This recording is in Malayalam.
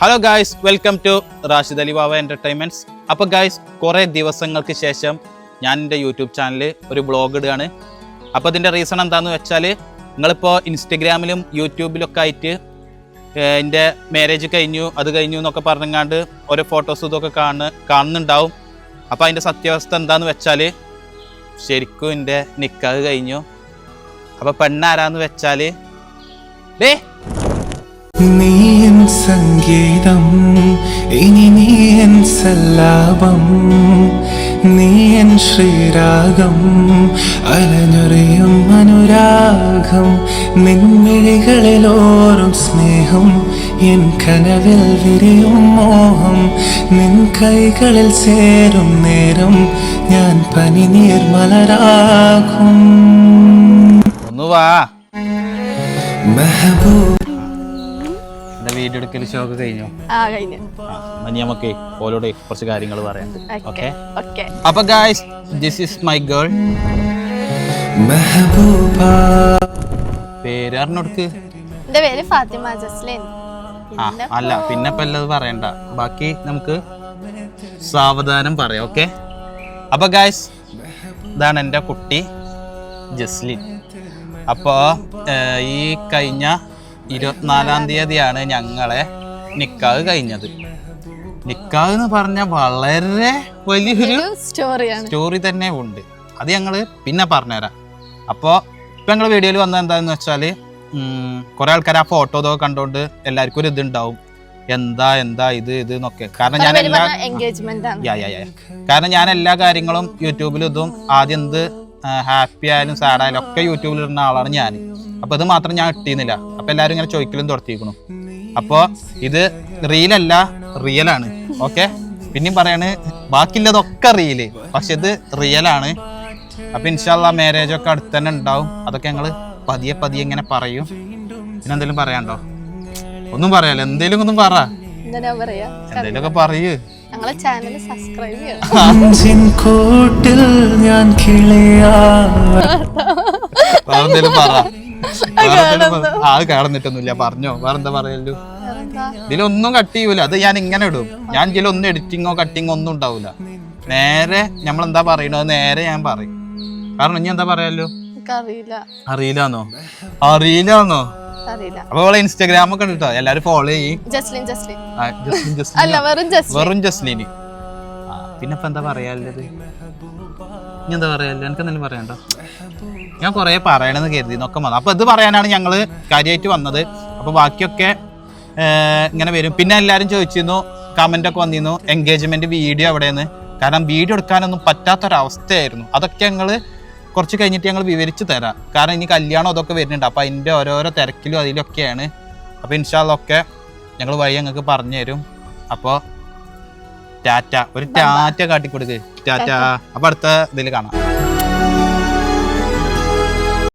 Hello guys welcome to Rashid Ali Baba entertainments അപ്പോൾ ഗായ്സ് കുറേ ദിവസങ്ങൾക്ക് ശേഷം ഞാൻ എന്റെ യൂട്യൂബ് ചാനലിൽ ഒരു ബ്ലോഗ് ഇടുകയാണ്. അപ്പോൾ അതിന്റെ റീസൺ എന്താണെന്ന് വെച്ചാൽ നിങ്ങളിപ്പോൾ ഇൻസ്റ്റഗ്രാമിലും യൂട്യൂബിലൊക്കെ ആയിട്ട് എന്റെ മാരേജ് കഴിഞ്ഞു അത് കഴിഞ്ഞു എന്നൊക്കെ പറഞ്ഞങ്ങാണ്ട് ഓരോ ഫോട്ടോസ് ഇതൊക്കെ കാണുന്ന കാണുന്നുണ്ടാവും. അപ്പോൾ അതിന്റെ സത്യാവസ്ഥ എന്താണെന്ന് വെച്ചാൽ ശരിക്കും എന്റെ നിക്കാഹ് കഴിഞ്ഞു. അപ്പോൾ പെണ്ണാരാന്ന് വെച്ചാൽ ഡേ സംഗീതം. ഇനി നീ എൻ സല്ലാപം നീ എൻ ശ്രീരാഗം. അലഞ്ഞൊറിയും അനുരാഗം നിൻമിഴികളിലോറും സ്നേഹം. എൻ കനവിൽ വിരിയും മോഹം നിൻ കൈകളിൽ ചേരും നേരം. ഞാൻ പനിനീർ മലരാകും. ഒന്ന് മെഹബൂബ് എന്റെ വീഡിയോ എടുക്കൽ ഷോ ഒക്കെ കഴിഞ്ഞു. ആ കഴിഞ്ഞു ഇനി നമുക്ക് ഓരോട് കുറച്ച് കാര്യങ്ങൾ പറയാം ഓക്കെ ഓക്കെ? അപ്പൊ guys this is my girl Mehbooba. പേര് അറിഞ്ഞോടുക്ക്. എന്റെ പേര് ഫാത്തിമ ജസ്ലിൻ. ആ അല്ല പിന്നെ ഇപ്പൊ എല്ലാം പറയണ്ട. ബാക്കി നമുക്ക് സാവധാനം പറയാം ഓക്കെ? അപ്പൊ ഗായ്സ് ഇതാണ് എന്റെ കുട്ടി ജസ്ലിൻ. അപ്പോൾ ഈ കഴിഞ്ഞ ഇരുപത്തിനാലാം തീയതിയാണ് ഞങ്ങളെ നിക്കാഹ് കഴിഞ്ഞത്. നിക്കാഹ് എന്ന് പറഞ്ഞ വളരെ വലിയൊരു സ്റ്റോറിയാണ് സ്റ്റോറി തന്നെ ഉണ്ട്. അത് ഞങ്ങൾ പിന്നെ പറഞ്ഞുതരാം. അപ്പോൾ ഇപ്പം ഞങ്ങൾ വീഡിയോയിൽ വന്നത് എന്താണെന്ന് വെച്ചാൽ കുറേ ആൾക്കാർ ആ ഫോട്ടോ ഇതൊക്കെ കണ്ടുകൊണ്ട് എല്ലാവർക്കും ഒരു ഇതുണ്ടാവും. എന്താ എന്താ ഇത് ഇത് എന്നൊക്കെ. കാരണം ഞാൻ എല്ലാ എൻഗേജ്മെന്റ് ആണ്. യാ യാ യാ. കാരണം ഞാൻ എല്ലാ കാര്യങ്ങളും യൂട്യൂബിലും ഇതും ആദ്യം എന്ത് ഹാപ്പി ആയാലും സാഡ് ആയാലും ഒക്കെ യൂട്യൂബിൽ ഇടുന്ന ആളാണ് ഞാൻ അപ്പോൾ ഇത് മാത്രം ഞാൻ ഇട്ടിരുന്നില്ല. അപ്പോൾ എല്ലാരും ഇങ്ങനെ ചോദിക്കലും തുടത്തിയിരിക്കണു അപ്പോൾ ഇത് റീലല്ല റിയലാണ് ഓക്കെ പിന്നെയും പറയാണ് ബാക്കിയുള്ളതൊക്കെ റീൽ പക്ഷെ ഇത് റിയലാണ് അപ്പൊ ഇൻഷാല്ല മാരേജ് ഒക്കെ അടുത്ത് തന്നെ ഉണ്ടാവും. അതൊക്കെ ഞങ്ങൾ പതിയെ പതിയെ ഇങ്ങനെ പറയും. പിന്നെ എന്തെങ്കിലും പറയാണ്ടോ ഒന്നും പറയാല്ലോ എന്തേലും ഒന്നും പറ. എന്താ പറയാ? എന്തേലും ഒക്കെ പറയൂ. ഞങ്ങളെ ചാനൽ സബ്സ്ക്രൈബ് ചെയ്യണം പറ. ആ അത് കാണുന്നിട്ടൊന്നുമില്ല. പറഞ്ഞോ വേറെന്താ പറയല്ലോ ഇതിലൊന്നും കട്ട് ചെയ്യൂല. അത് ഞാൻ ഇങ്ങനെ ഇടും. ഞാൻ ഇതിലൊന്നും എഡിറ്റിങ്ങോ കട്ടിങ്ങോ ഒന്നും ഉണ്ടാവൂല. നേരെ നമ്മൾ എന്താ പറയണത് നേരെ ഞാൻ പറയും. കാരണം ഇനി എന്താ പറയാലോ? അറിയില്ലാന്നോ? അറിയില്ലാന്നോ? അറിയില്ല. അപ്പൊ അവളെ ഇൻസ്റ്റാഗ്രാം ഒക്കെ ഉണ്ട് എല്ലാരും ഫോളോ ചെയ്യും. ജസ്ലിൻ ജസ്ലിൻ. ജസ്ലിൻ, ജസ്ലിൻ. അല്ല വെറും ജസ്ലിന്. പിന്നെ എന്താ പറയാനുള്ളത്? ഇനി എന്താ പറയാ? എനിക്ക് എന്തെങ്കിലും പറയണ്ടോ? ഞാൻ കുറെ പറയണമെന്ന് കരുതി നോക്കാൻ വന്നു. അപ്പൊ ഇത് പറയാനാണ് ഞങ്ങൾ കാര്യമായിട്ട് വന്നത്. അപ്പൊ ബാക്കിയൊക്കെ ഇങ്ങനെ വരും. പിന്നെ എല്ലാരും ചോദിച്ചിരുന്നു കമന്റ് ഒക്കെ വന്നിരുന്നു എൻഗേജ്മെന്റ് വീഡിയോ എവിടെയെന്ന്. കാരണം വീഡിയോ എടുക്കാനൊന്നും പറ്റാത്തൊരവസ്ഥയായിരുന്നു. അതൊക്കെ ഞങ്ങൾ കുറച്ച് കഴിഞ്ഞിട്ട് ഞങ്ങൾ വിവരിച്ച് തരാം. കാരണം ഇനി കല്യാണം അതൊക്കെ വരുന്നുണ്ട്. അപ്പൊ അതിന്റെ ഓരോരോ തിരക്കിലും അതിലൊക്കെയാണ്. അപ്പൊ ഇൻഷാല്ലൊക്കെ ഞങ്ങൾ വഴി ഞങ്ങൾക്ക് പറഞ്ഞു തരും അപ്പോൾ ടാറ്റ. ഒരു ടാറ്റ കാട്ടിക്കൊടുക്ക്. ടാറ്റ. അപ്പൊ അടുത്ത ഇതിൽ കാണാം.